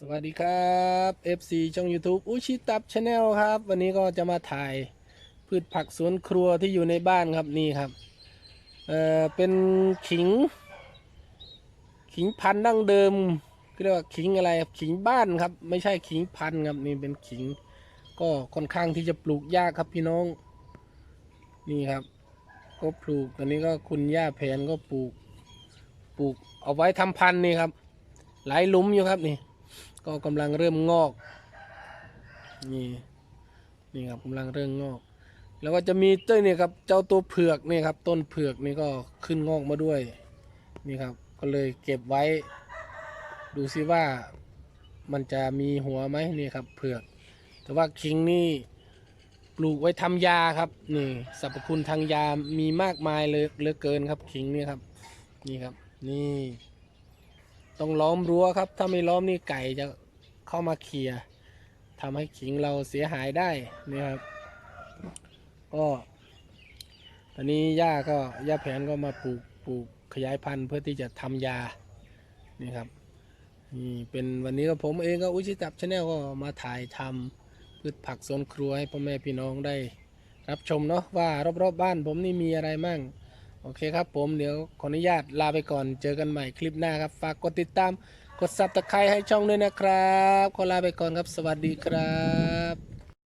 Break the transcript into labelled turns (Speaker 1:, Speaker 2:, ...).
Speaker 1: สวัสดีครับ FC ช่อง YouTube อุชิตับชาแนลครับ วันนี้ก็จะมาถ่ายพืชผักสวนครัวที่อยู่ในบ้านครับนี่ครับเอ่อเป็นขิง ขิงพันธุ์ดั้งเดิมเรียกว่าขิงอะไรขิงบ้านครับ ไม่ใช่ขิงพันธุ์ครับนี่เป็นขิง ก็ค่อนข้างที่จะปลูกยากครับพี่น้อง นี่ครับ ก็ปลูกตอนนี้ก็คุณย่าแผนก็ปลูก ปลูกเอาไว้ทำพันธุ์นี่ครับหลายหลุมอยู่ครับนี่ ก็กำลังเริ่มงอกนี่นี่ครับกำลังเริ่มงอก แล้วก็จะมีเจ้าเนี่ยครับเจ้าตัวเผือกนี่ครับต้นเผือกนี่ก็ขึ้นงอกมาด้วยนี่ครับก็เลยเก็บไว้ ดูซิว่ามันจะมีหัวไหมนี่ครับเผือก แต่ว่าคิงนี่ปลูกไว้ทำยาครับนี่สรรพคุณทางยามีมากมายเลยเหลือเกินครับคิงนี่ครับนี่ครับนี่ ต้องล้อมรั้วครับ ถ้าไม่ล้อมนี่ไก่จะเข้ามาเขี่ยทำให้ขิงเราเสียหายได้นี่ครับ ก็ตอนนี้ย่าก็ย่าแผนก็มาปลูกปลูกขยายพันธุ์เพื่อที่จะทำยานี่ครับนี่เป็นวันนี้ก็ผมเองก็อุชิตับชาแนลก็มาถ่ายทำพืชผักสวนครัวให้พ่อแม่พี่น้องได้ รับชมเนาะว่ารอบๆบบ้านผมนี่มีอะไรมั่ง โอเคครับผมเดี๋ยวขออนุญาตลาไปก่อนเจอกันใหม่คลิปหน้าครับ ฝากกดติดตาม กดซับตะไคร้ให้ช่องด้วยนะครับ ขอลาไปก่อนครับ สวัสดีครับ